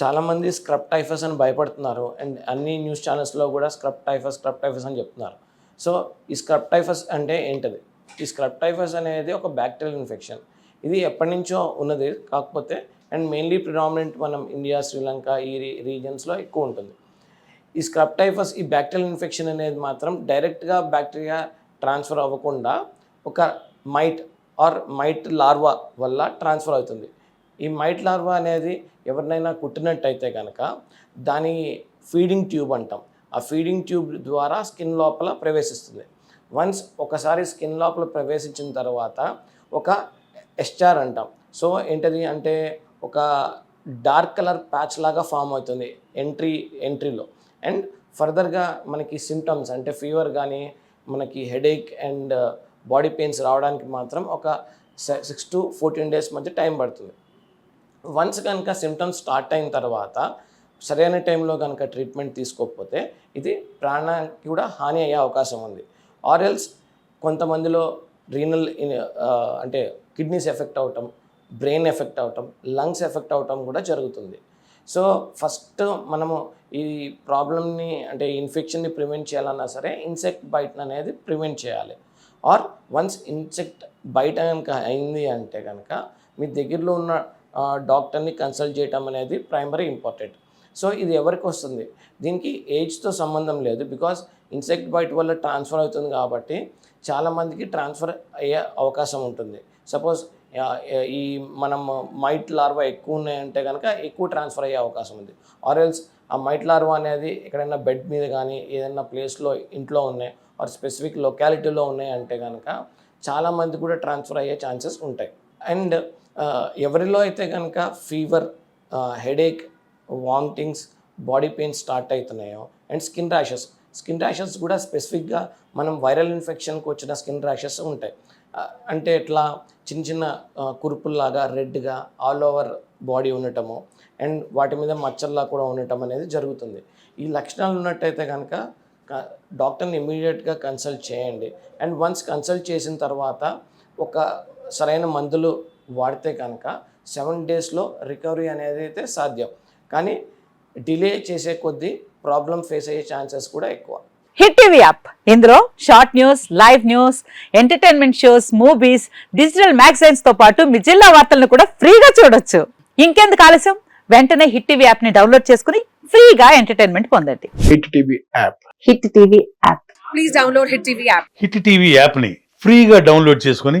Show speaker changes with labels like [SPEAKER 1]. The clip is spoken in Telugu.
[SPEAKER 1] చాలామంది స్క్రబ్ టైఫస్ అని భయపడుతున్నారు. అండ్ అన్ని న్యూస్ ఛానల్స్లో కూడా స్క్రబ్ టైఫస్ స్క్రబ్ టైఫస్ అని చెప్తున్నారు. సో ఈ స్క్రబ్ టైఫస్ అంటే ఏంటది? ఈ స్క్రబ్ టైఫస్ అనేది ఒక బ్యాక్టీరియల్ ఇన్ఫెక్షన్. ఇది ఎప్పటి నుంచో ఉన్నది కాకపోతే అండ్ మెయిన్లీ ప్రిడామినెంట్ మనం ఇండియా శ్రీలంక ఈ రీజన్స్లో ఎక్కువ ఉంటుంది. ఈ స్క్రబ్ టైఫస్ ఈ బ్యాక్టీరియల్ ఇన్ఫెక్షన్ అనేది మాత్రం డైరెక్ట్గా బ్యాక్టీరియా ట్రాన్స్ఫర్ అవ్వకుండా ఒక మైట్ ఆర్ మైట్ లార్వా వల్ల ట్రాన్స్ఫర్ అవుతుంది. ఈ మైట్ లార్వా అనేది ఎవరినైనా కుట్టినట్టయితే కనుక దాని ఫీడింగ్ ట్యూబ్ అంటాం. ఆ ఫీడింగ్ ట్యూబ్ ద్వారా స్కిన్ లోపల ప్రవేశిస్తుంది. వన్స్ ఒకసారి స్కిన్ లోపల ప్రవేశించిన తర్వాత ఒక ఎస్చార్ అంటాం. సో ఏంటది అంటే ఒక డార్క్ కలర్ ప్యాచ్ లాగా ఫామ్ అవుతుంది ఎంట్రీ ఎంట్రీలో. అండ్ ఫర్దర్గా మనకి సిమ్టమ్స్ అంటే ఫీవర్ కానీ మనకి హెడేక్ అండ్ బాడీ పెయిన్స్ రావడానికి మాత్రం ఒక సిక్స్ టు ఫోర్టీన్ డేస్ మధ్య టైం పడుతుంది. వన్స్ కనుక సిమ్టమ్స్ స్టార్ట్ అయిన తర్వాత సరైన టైంలో కనుక ట్రీట్మెంట్ తీసుకోకపోతే ఇది ప్రాణానికి కూడా హాని అయ్యే అవకాశం ఉంది. ఆర్ఎల్స్ కొంతమందిలో రీనల్ అంటే కిడ్నీస్ ఎఫెక్ట్ అవటం బ్రెయిన్ ఎఫెక్ట్ అవటం లంగ్స్ ఎఫెక్ట్ అవటం కూడా జరుగుతుంది. సో ఫస్ట్ మనము ఈ ప్రాబ్లమ్ని అంటే ఇన్ఫెక్షన్ని ప్రివెంట్ చేయాలన్నా సరే ఇన్సెక్ట్ బైట్ అనేది ప్రివెంట్ చేయాలి. ఆర్ వన్స్ ఇన్సెక్ట్ బయట కనుక అయింది అంటే కనుక మీ దగ్గరలో ఉన్న డాక్టర్ని కన్సల్ట్ చేయటం అనేది ప్రైమరీ ఇంపార్టెంట్. సో ఇది ఎవరికి వస్తుంది? దీనికి ఏజ్తో సంబంధం లేదు. బికాస్ ఇన్సెక్ట్ బైట్ వల్ల ట్రాన్స్ఫర్ అవుతుంది కాబట్టి చాలామందికి ట్రాన్స్ఫర్ అయ్యే అవకాశం ఉంటుంది. సపోజ్ ఈ మనం మైట్ లార్వా ఎక్కువ ఉన్నాయంటే కనుక ఎక్కువ ట్రాన్స్ఫర్ అయ్యే అవకాశం ఉంది. ఆర్ఎల్స్ ఆ మైట్ లార్వా అనేది ఎక్కడైనా బెడ్ మీద కానీ ఏదైనా ప్లేస్లో ఇంట్లో ఉన్నాయి ఆర్ స్పెసిఫిక్ లొకాలిటీలో ఉన్నాయి అంటే కనుక చాలామంది కూడా ట్రాన్స్ఫర్ అయ్యే ఛాన్సెస్ ఉంటాయి. అండ్ ఎవరిలో అయితే కనుక fever headache vomitings body pain start అవుతున్నాయో and skin rashes skin rashes కూడా స్పెసిఫిక్గా మనం వైరల్ ఇన్ఫెక్షన్కి వచ్చిన స్కిన్ ర్యాషెస్ ఉంటాయి. అంటే ఇట్లా చిన్న చిన్న కురుపుల్లాగా రెడ్గా ఆల్ ఓవర్ బాడీ ఉండటము అండ్ వాటి మీద మచ్చల్లా కూడా ఉండటం అనేది జరుగుతుంది. ఈ లక్షణాలు ఉన్నట్టయితే కనుక డాక్టర్ని ఇమీడియట్గా కన్సల్ట్ చేయండి. అండ్ వన్స్ కన్సల్ట్ చేసిన తర్వాత ఒక సరైన మందులు వాడితే కనుక సెవెన్ డేస్లో రికవరీ అనేది అయితే సాధ్యం. కానీ డిలే చేసే కొద్దీ ప్రాబ్లం ఫేస్ అయ్యే ఛాన్సెస్ కూడా ఎక్కువ.
[SPEAKER 2] Hit TV app. ఇందులో short news live news entertainment shows movies digital మ్యాగజైన్స్తో పాటు మీ జిల్లా వార్తలను కూడా ఫ్రీగా చూడొచ్చు. ఇంకెందుకు ఆలస్యం? వెంటనే హిట్ టీవీ యాప్ని డౌన్లోడ్ చేసుకుని ఫ్రీగా ఎంటర్టైన్మెంట్ పొందండి.
[SPEAKER 3] Hit TV app.
[SPEAKER 2] Hit TV app.
[SPEAKER 4] Please download Hit TV app.
[SPEAKER 5] Hit TV యాప్ని ఫ్రీగా డౌన్లోడ్ చేసుకొని